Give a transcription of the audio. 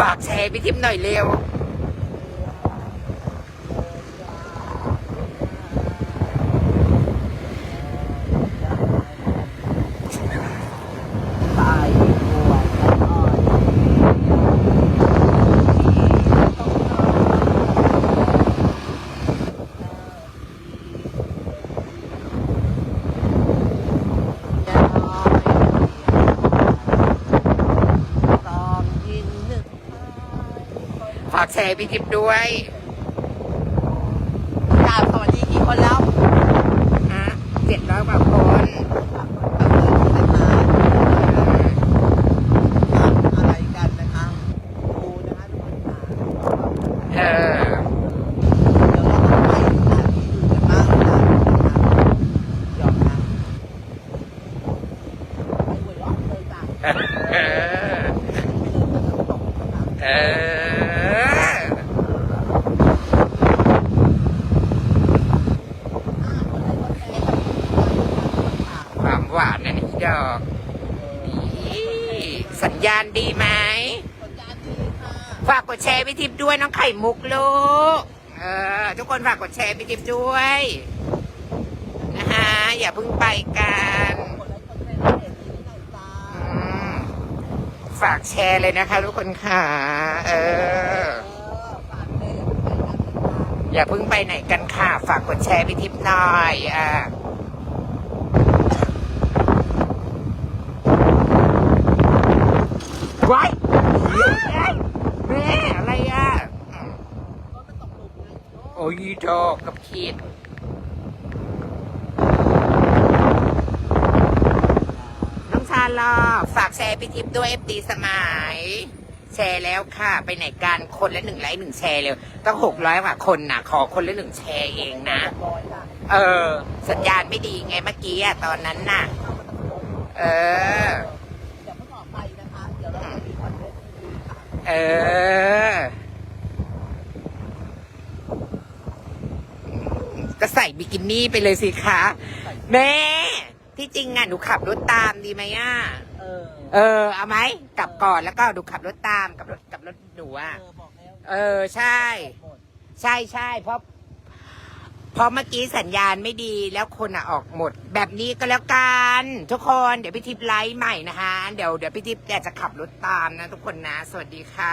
ฝากแชร์ไปทิพย์หน่อยเร็ว ตายป่วยอ่อนตอนยิงนึก ฝากแชร์พี่ทิพย์ด้วยกราบสวัสดีกี่คนแล้วฮะเจ็ดร้อยกว่าคนอะไรกัน ดอกนี่สัญญาณดีไหมฝากกดแชร์พี่ทิพย์ด้วยน้องไข่มุกลูกเออทุกคนฝากกดแชร์พี่ทิพย์ด้วยนะคะอย่าเพิ่งไปกันอืมฝากแชร์เลยนะคะทุกคนค่ะเอออย่าเพิ่งไปไหนกันค่ะ ฝากกดแชร์พี่ทิพย์หน่อยอ่ะไว้แม่อะไรอะโอ้ยดอกกับขีดน้องชาลอฝากแชร์พี่ทิพย์ด้วยเอฟดีสมัย แชร์แล้วค่ะ ไปไหนกันคนละหนึ่งไลค์หนึ่งแชร์เร็วต้องหกร้อยกว่าคนนะขอคนละหนึ่งแชร์เองนะ เออ สัญญาณไม่ดีไงเมื่อกี้อะตอนนั้นน่ะ เออ เออ ก็ใส่บิกินี่ไปเลยสิคะแม่ที่จริงอะหนูขับรถตามดีไหมอะ เออ เออ เอาไหมกลับก่อนแล้วก็ดูขับรถตามกับรถกับรถหนูอะ เออ บอกแล้วเออ ใช่ หมด ใช่ใช่เพราะเพ ราะเมื่อกี้สัญญาณไม่ดีแล้วคนอะออกหมด แบบนี้ก็แล้วกันทุกคนเดี๋ยวพี่ทิพย์ไลฟ์ใหม่นะคะ เดี๋ยวเดี๋ยวพี่ทิพย์อยากจะขับรถตามนะทุกคนนะ สวัสดีค่ะ